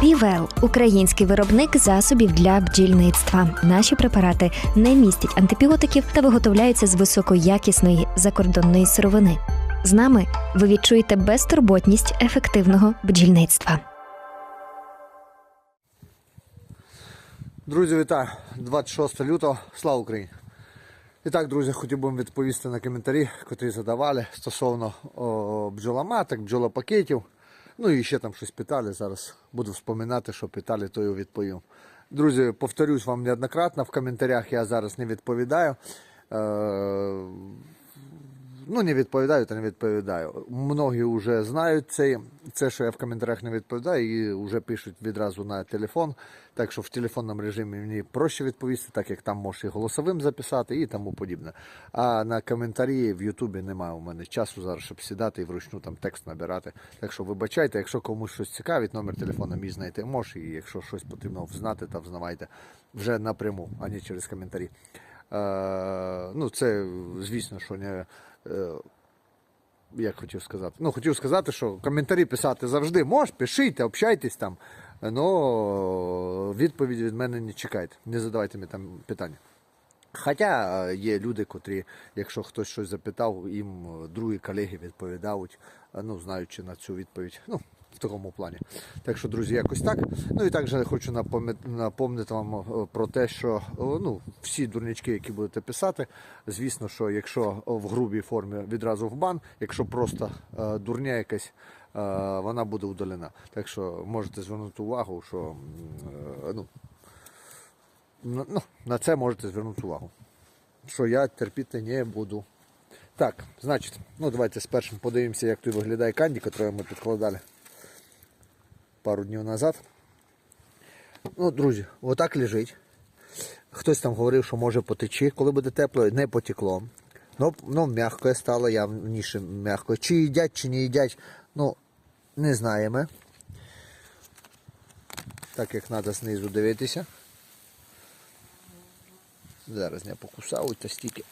Півел український виробник засобів для бджільництва. Наші препарати не містять антибіотиків та виготовляються з високоякісної закордонної сировини. З нами ви відчуєте безтурботність ефективного бджільництва. Друзі, вітаю! 26 лютого. Слава Україні! І так, друзі, хотів би вам відповісти на коментарі, котрі задавали стосовно о, бджоломаток, бджолопакетів. Ну і ще там щось питали. Зараз буду вспоминати, що питали, то і відповім. Друзі, повторюсь вам неоднократно в коментарях я зараз не відповідаю. Ну, не відповідаю, та не відповідаю. Многі вже знають це, це, що я в коментарях не відповідаю, і вже пишуть відразу на телефон. Так що в телефонному режимі мені проще відповісти, так як там можеш і голосовим записати і тому подібне. А на коментарі в Ютубі немає у мене часу зараз, щоб сідати і вручну там текст набирати. Так що вибачайте, якщо комусь щось цікавить, номер телефона мій знайти можеш, і якщо щось потрібно взнати, та взнавайте вже напряму, а не через коментарі. Е, ну, це, звісно, що не. е, як хотів сказати? Ну, хотів сказати, що коментарі писати завжди можеш, пишіть, общайтесь там. але відповіді від мене не чекайте. Не задавайте мені там питання. Хоча е, є люди, котрі, якщо хтось щось запитав, їм другі колеги відповідають, ну, знаючи на цю відповідь. Ну, в такому плані. Так що, друзі, якось так. Ну і також хочу напомнити, вам е, про те, що е, ну, всі дурнички, які будете писати, звісно, що якщо в грубій формі відразу в бан, якщо просто е, дурня якась, е, вона буде удалена. Так що можете звернути увагу, що е, ну, ну, на це можете звернути увагу. Що я терпіти не буду. Так, значить, ну давайте спершу подивимося, як тут виглядає канді, яку ми підкладали пару днів назад. Ну, друзі, отак лежить. Хтось там говорив, що може потечі, коли буде тепло, не потекло. Ну, ну м'яко стало, явніше м'яко. Чи їдять, чи не їдять, ну, не знаємо. Так як треба знизу дивитися. Зараз не покусав та стільки.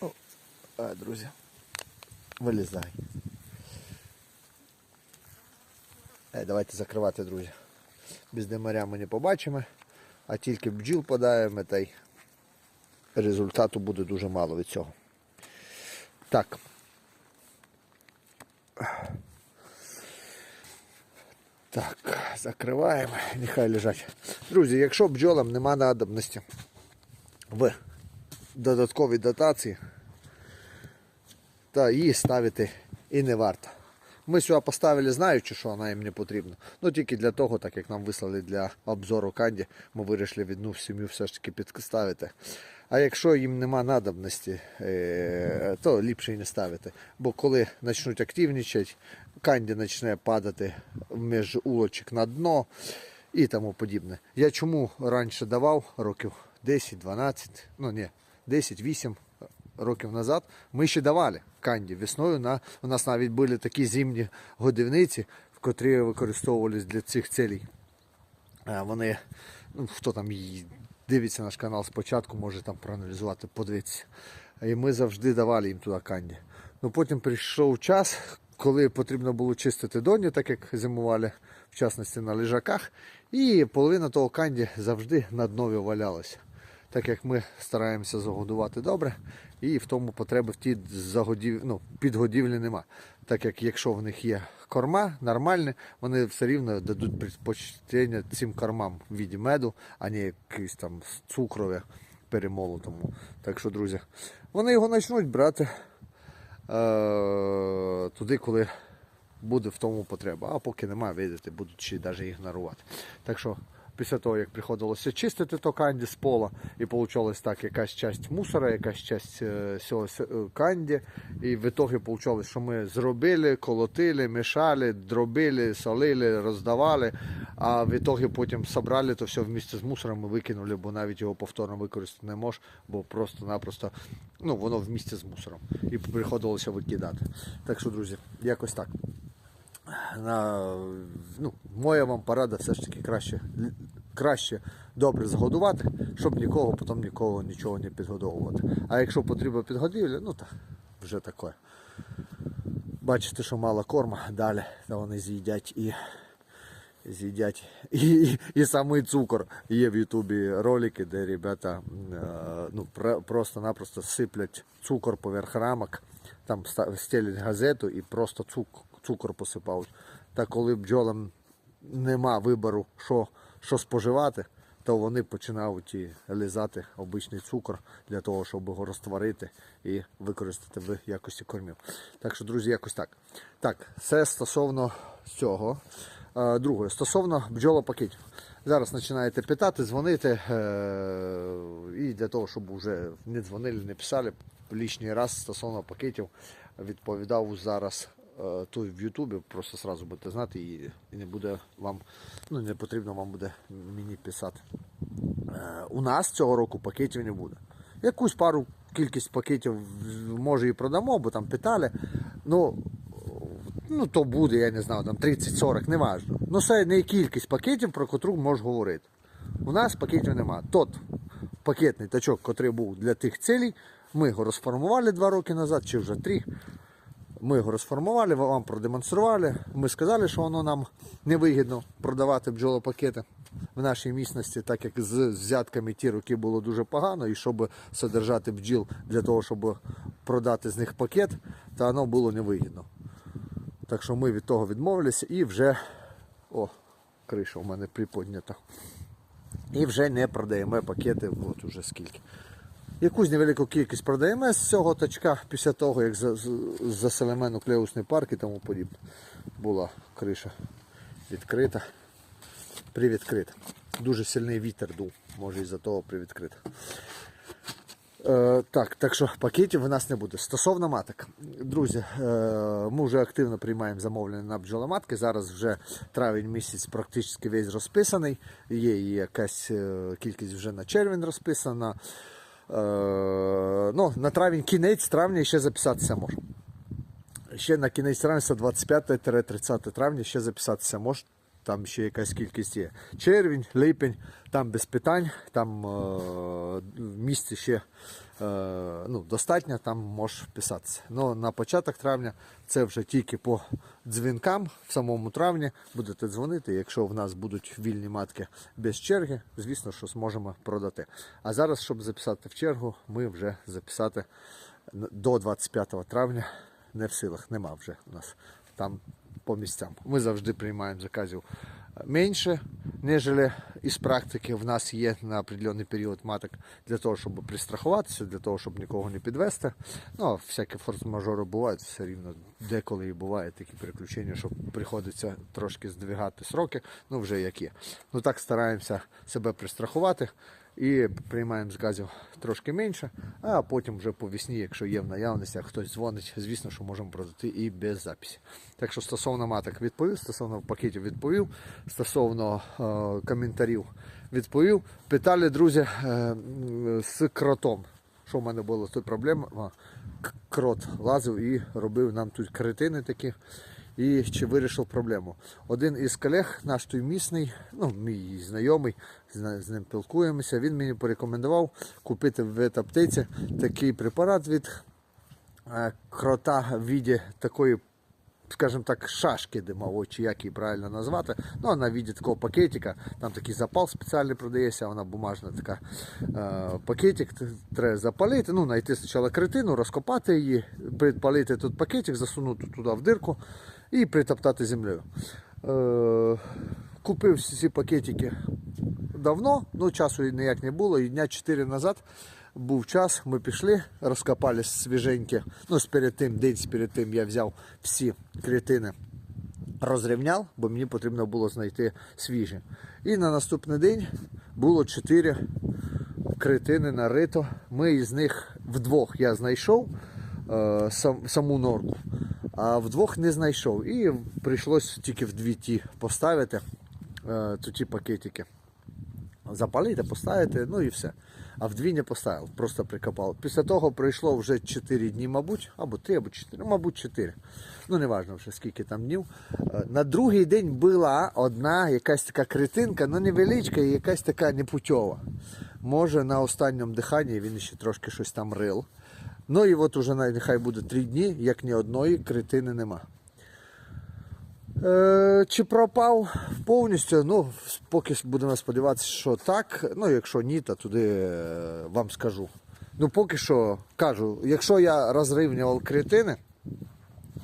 О, а, друзі. Вилізай. Е, давайте закривати, друзі. Без димаря ми не побачимо, а тільки бджіл подаємо, та й результату буде дуже мало від цього. Так. Так, закриваємо, нехай лежать. Друзі, якщо бджолам нема надобності в додатковій дотації, то її ставити і не варто. Ми сюди поставили, знаючи, що вона їм не потрібна. Ну тільки для того, так як нам вислали для обзору канді, ми вирішили відну сім'ю все ж таки підставити. А якщо їм нема надобності, е, то ліпше і не ставити. Бо коли почнуть активнічати, канді почне падати між улочок на дно і тому подібне. Я чому раніше давав років 10-12, ну ні, 10-8 років назад ми ще давали канді весною. На, у нас навіть були такі зимні годівниці, в котрі використовувалися для цих цілей. Вони, ну, хто там дивиться наш канал спочатку, може там проаналізувати, подивитися. І ми завжди давали їм туди канді. Ну потім прийшов час, коли потрібно було чистити доні, так як зимували, в частності на лежаках, і половина того канді завжди на днові валялася. Так як ми стараємося загодувати добре, і в тому потреби в тій загодів... ну, підгодівлі нема. Так як якщо в них є корма нормальні, вони все рівно дадуть предпочтення цим кормам в віді меду, а не якийсь там цукрові перемолотому. Так що, друзі, вони його почнуть брати е- туди, коли буде в тому потреба. А поки немає, видите, будуть ще навіть ігнорувати. Так що після того, як приходилося чистити то канді з пола, і вийшло так, якась часть мусора, якась часть е, цього е, канді. І в ітогі вийшло, що ми зробили, колотили, мішали, дробили, солили, роздавали. А в ітогі потім зібрали то все вместе з мусором і викинули, бо навіть його повторно використати не можеш, бо просто-напросто ну, воно вместе з мусором. І приходилося викидати. Так що, друзі, якось так на, ну, моя вам порада все ж таки краще, краще добре згодувати, щоб нікого потім нікого нічого не підгодовувати. А якщо потрібно підгодівля, ну то вже таке. Бачите, що мало корма, далі то вони з'їдять і з'їдять. І, і, і самий цукор. Є в Ютубі ролики, де ребята е, ну, про- просто-напросто сиплять цукор поверх рамок, там стелять газету і просто цук, цукор посипають. Та коли бджолам нема вибору, що, що споживати, то вони починають і лизати обичний цукор для того, щоб його розтворити і використати в якості кормів. Так що, друзі, якось так. Так, це стосовно цього. Е, Друге, стосовно бджолопакетів. Зараз починаєте питати, дзвонити. е, І для того, щоб вже не дзвонили, не писали, лишній раз стосовно пакетів відповідав зараз е, тут в Ютубі, просто сразу будете знати і, не буде вам, ну не потрібно вам буде мені писати. Е, У нас цього року пакетів не буде. Якусь пару кількість пакетів може і продамо, бо там питали. Ну, ну то буде, я не знаю, там 30-40, не важливо. Ну це не кількість пакетів, про котру можеш говорити. У нас пакетів нема. Тот пакетний тачок, який був для тих цілей, ми його розформували два роки назад, чи вже три. Ми його розформували, вам продемонстрували. Ми сказали, що воно нам невигідно продавати бджолопакети в нашій місності, так як з взятками ті роки було дуже погано, і щоб содержати бджіл для того, щоб продати з них пакет, то воно було невигідно. Так що ми від того відмовилися і вже. О, криша у мене приподнята. І вже не продаємо пакети, от уже скільки. Якусь невелику кількість продаємо з цього тачка після того, як заселимо нуклеусний парк і тому подібне. Була криша відкрита, привідкрита. Дуже сильний вітер дув, може із-за того привідкрита. Е, так, так що пакетів у нас не буде. Стосовно маток, друзі, е, ми вже активно приймаємо замовлення на бджоломатки. Зараз вже травень місяць практично весь розписаний. Є якась е, кількість вже на червень розписана. Е, ну, на травень, кінець травня ще записатися можна. Ще на кінець травня, 25-30 травня ще записатися може. Там ще якась кількість є. Червень, липень, там без питань, там е, в місті ще ну, достатньо, там можеш вписатися. Ну, на початок травня це вже тільки по дзвінкам в самому травні будете дзвонити. Якщо в нас будуть вільні матки без черги, звісно, що зможемо продати. А зараз, щоб записати в чергу, ми вже записати до 25 травня не в силах, нема вже у нас там по місцям. Ми завжди приймаємо заказів менше, ніж із практики. В нас є на определений період маток для того, щоб пристрахуватися, для того, щоб нікого не підвести. Ну, а всякі форс-мажори бувають, все рівно деколи і бувають такі приключення, що приходиться трошки здвигати сроки, ну вже як є. Ну так стараємося себе пристрахувати і приймаємо заказів трошки менше, а потім вже по весні, якщо є в наявності, а хтось дзвонить, звісно, що можемо продати і без записі. Так що стосовно маток відповів, стосовно пакетів відповів, стосовно е, коментарів відповів. Питали друзі е, з кротом. Що в мене було тут проблема? Крот лазив і робив нам тут кретини такі. І чи вирішив проблему. Один із колег, наш той місний, ну мій знайомий, з, ним пілкуємося. Він мені порекомендував купити в ветаптеці такий препарат від е, крота в віді такої, скажімо так, шашки димової, чи як її правильно назвати. Ну, вона віді такого пакетика. Там такий запал спеціальний продається, вона бумажна така е, пакетик. Треба запалити. Ну, знайти спочатку кретину, розкопати її, підпалити тут пакетик, засунути туди в дирку і притоптати землею. Е, купив ці пакетики давно, ну часу ніяк не було. І дня 4 назад був час, ми пішли, розкопали свіженькі. Ну, перед тим, день перед тим я взяв всі клітини, розрівняв, бо мені потрібно було знайти свіжі. І на наступний день було 4 критини нарито. Ми із них вдвох я знайшов е, сам, саму норку, а вдвох не знайшов. І прийшлось тільки в дві ті поставити е, ті пакетики. Запалити, поставити, ну і все. А в дві не поставив, просто прикопав. Після того пройшло вже 4 дні, мабуть, або 3, або 4, ну, мабуть, 4. Ну, не важливо вже скільки там днів. Е, На другий день була одна якась така критинка, ну невеличка і якась така непутьова. Може на останньому диханні він ще трошки щось там рил. Ну і от уже нехай буде 3 дні, як ні одної критини нема. Е, чи пропав повністю? Ну, поки будемо сподіватися, що так. Ну, якщо ні, то туди е, вам скажу. Ну, поки що кажу, якщо я розрівнював клітини,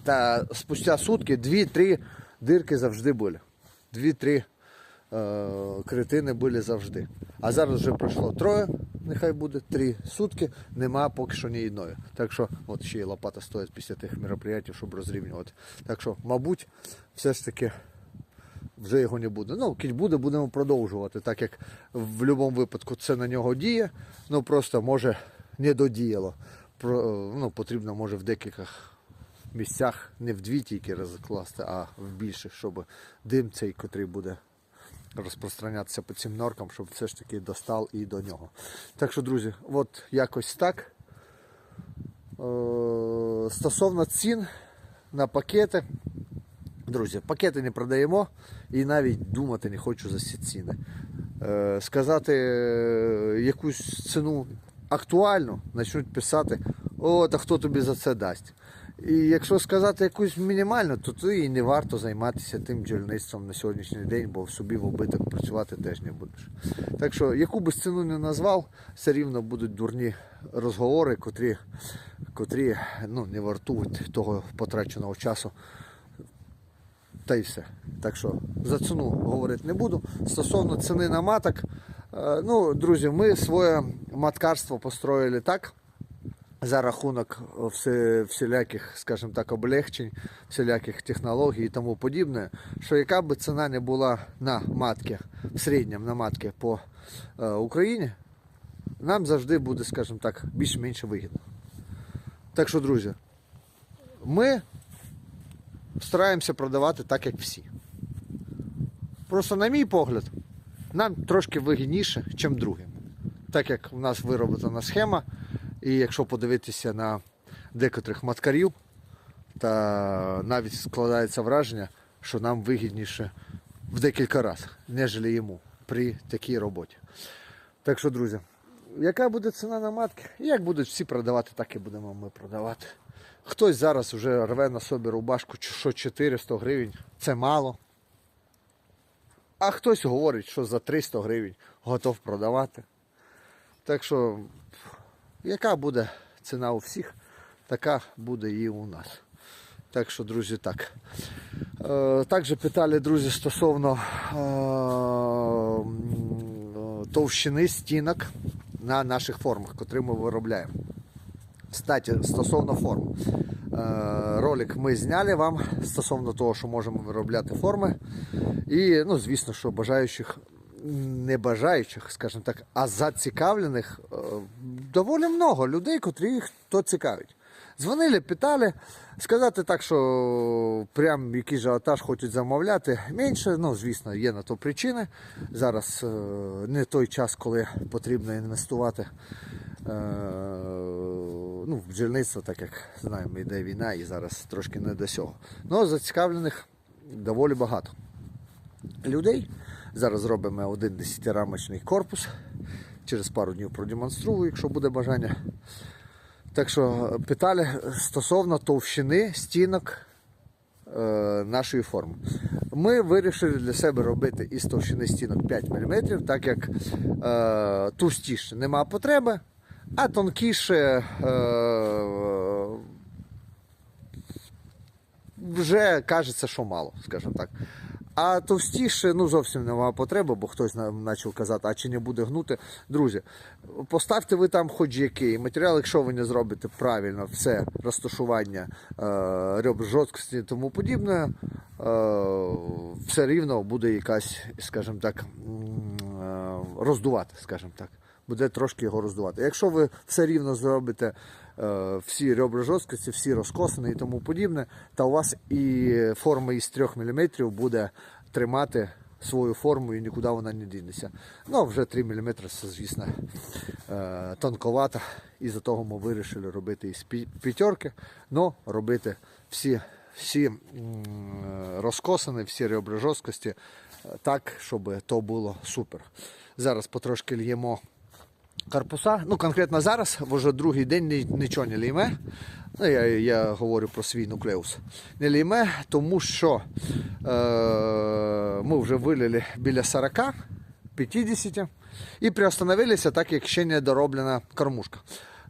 та спустя сутки 2-3 дирки завжди були. 2-3 е, клітини були завжди. А зараз вже пройшло троє, нехай буде, три сутки, нема поки що ні одної. Так що, от ще й лопата стоїть після тих мероприятий, щоб розрівнювати. Так що, мабуть, все ж таки вже його не буде. Ну, кіть буде, будемо продовжувати, так як в будь-якому випадку це на нього діє, ну просто може не додіяло. Про, е, ну, потрібно може в декількох місцях не в дві тільки розкласти, а в більше, щоб дим цей, котрий буде розпространятися по цим норкам, щоб все ж таки достав і до нього. Так що, друзі, от якось так. Е, Стосовно цін на пакети. Друзі, пакети не продаємо і навіть думати не хочу за ці ціни. Е, сказати е, якусь ціну актуальну, почнуть писати, о, та хто тобі за це дасть. І якщо сказати якусь мінімальну, то і не варто займатися тим бджільництвом на сьогоднішній день, бо собі в убиток працювати теж не будеш. Так що, яку би ціну не назвав, все рівно будуть дурні розговори, котрі, котрі ну, не вартують того потраченого часу. Та й все. Так що за ціну говорити не буду. Стосовно ціни на маток, е, ну, друзі, ми своє маткарство построїли так. За рахунок всіляких, скажімо так, облегчень, всіляких технологій і тому подібне, що яка би ціна не була на матки, в середньому на матки по е, Україні, нам завжди буде, скажімо так, більш-менш вигідно. Так що, друзі, ми стараємося продавати так, як всі. Просто, на мій погляд, нам трошки вигідніше, ніж другим. Так як у нас вироблена схема, і якщо подивитися на декотрих маткарів, та навіть складається враження, що нам вигідніше в декілька разів, ніж йому при такій роботі. Так що, друзі, яка буде ціна на матки? Як будуть всі продавати, так і будемо ми продавати. Хтось зараз вже рве на собі рубашку, що 400 гривень це мало. А хтось говорить, що за 300 гривень готов продавати. Так що, яка буде ціна у всіх, така буде і у нас. Так що, друзі, так. Е, також питали друзі стосовно е, товщини стінок на наших формах, котрі ми виробляємо. Кстати, стосовно форм. Е, Ролик ми зняли вам стосовно того, що можемо виробляти форми. І, ну, звісно, що бажаючих, не бажаючих, скажімо так, а зацікавлених е, доволі много людей, котрі їх то цікавить. Дзвонили, питали. Сказати так, що прям якийсь же атаж хочуть замовляти менше. Ну, звісно, є на то причини. Зараз е, не той час, коли потрібно інвестувати е, ну, в бджільництво, так як знаємо, йде війна і зараз трошки не до цього. Ну, зацікавлених доволі багато людей. Зараз зробимо один 10-рамочний корпус. Через пару днів продемонструю, якщо буде бажання. Так що питали стосовно товщини стінок е, нашої форми. Ми вирішили для себе робити із товщини стінок 5 мм, так як е, товстіше нема потреби, а тонкіше е, вже кажеться, що мало, скажімо так. А товстіше ну зовсім немає потреби, бо хтось нам почав казати, а чи не буде гнути. Друзі, поставте ви там хоч який матеріал, якщо ви не зробите правильно все розташування е, реб жорсткості і тому подібне, е, все рівно буде якась, скажімо так, е, роздувати, скажімо так. Буде трошки його роздувати. Якщо ви все рівно зробите е, всі ребра жорсткості, всі розкосані і тому подібне, то у вас і форма із 3 мм буде тримати свою форму і нікуди вона не дінеться. Ну, вже 3 мм це, звісно, е, тонковато. І за того ми вирішили робити із п'ятерки, але робити всі, всі розкосані, всі ребра жорсткості е, так, щоб то було супер. Зараз потрошки л'ємо корпуса. Ну, конкретно зараз, вже другий день нічого не лійме. Ну, я, я говорю про свій нуклеус. Не лійме, тому що е, ми вже вилили біля 40, 50 і приостановилися, так як ще не дороблена кормушка.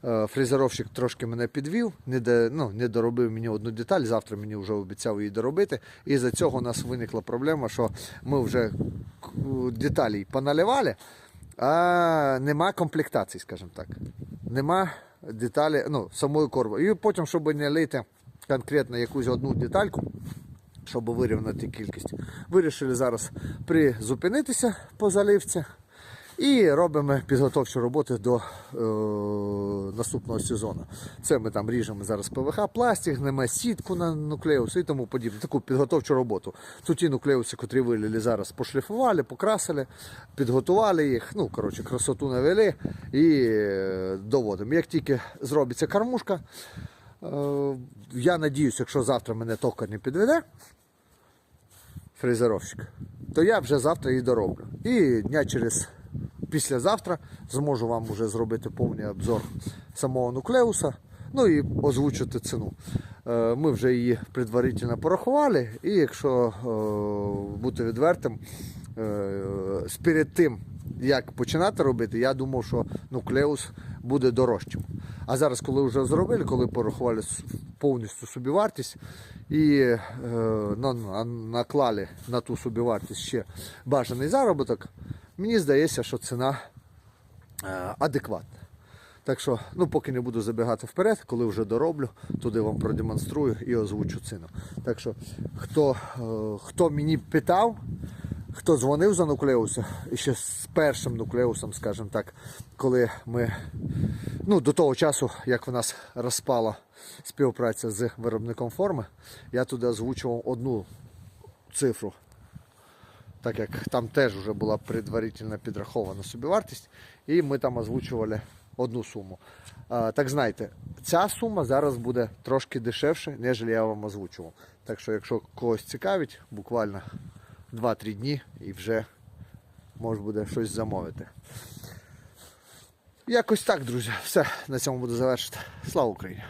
Е, Фрезеровщик трошки мене підвів, не, де, ну, не доробив мені одну деталь. Завтра мені вже обіцяв її доробити. І за цього у нас виникла проблема, що ми вже деталі поналивали, а нема комплектації, скажімо так. Нема деталі, ну, самої корби. І потім, щоб не лити конкретно якусь одну детальку, щоб вирівняти кількість, вирішили зараз призупинитися по заливці. І робимо підготовчі роботи до е, наступного сезону. Це ми там ріжемо зараз ПВХ, пластик, гнемо сітку на нуклеус і тому подібне. Таку підготовчу роботу. Тут ті нуклеуси, котрі вилили зараз, пошліфували, покрасили, підготували їх. Ну, коротше, красоту навели і е, доводимо. Як тільки зробиться кормушка, е, я надіюсь, якщо завтра мене токар не підведе, фрезеровщик, то я вже завтра її дороблю. І дня через післязавтра зможу вам вже зробити повний обзор самого нуклеуса, ну і озвучити ціну. Е, Ми вже її предварительно порахували, і якщо е, бути відвертим, е, перед тим, як починати робити, я думав, що нуклеус буде дорожчим. А зараз, коли вже зробили, коли порахували повністю собівартість і на- на- наклали на ту собівартість ще бажаний заробіток, мені здається, що ціна е, адекватна. Так що, ну поки не буду забігати вперед, коли вже дороблю, туди вам продемонструю і озвучу ціну. Так що, хто, е, хто мені питав, хто дзвонив за нуклеуса, і ще з першим нуклеусом, скажімо так, коли ми ну, до того часу, як в нас розпала співпраця з виробником форми, я туди озвучував одну цифру так як там теж вже була предварительно підрахована собівартість, і ми там озвучували одну суму. Так знайте, ця сума зараз буде трошки дешевше, ніж я вам озвучував. Так що, якщо когось цікавить, буквально 2-3 дні і вже може буде щось замовити. Якось так, друзі. Все, на цьому буду завершити. Слава Україні!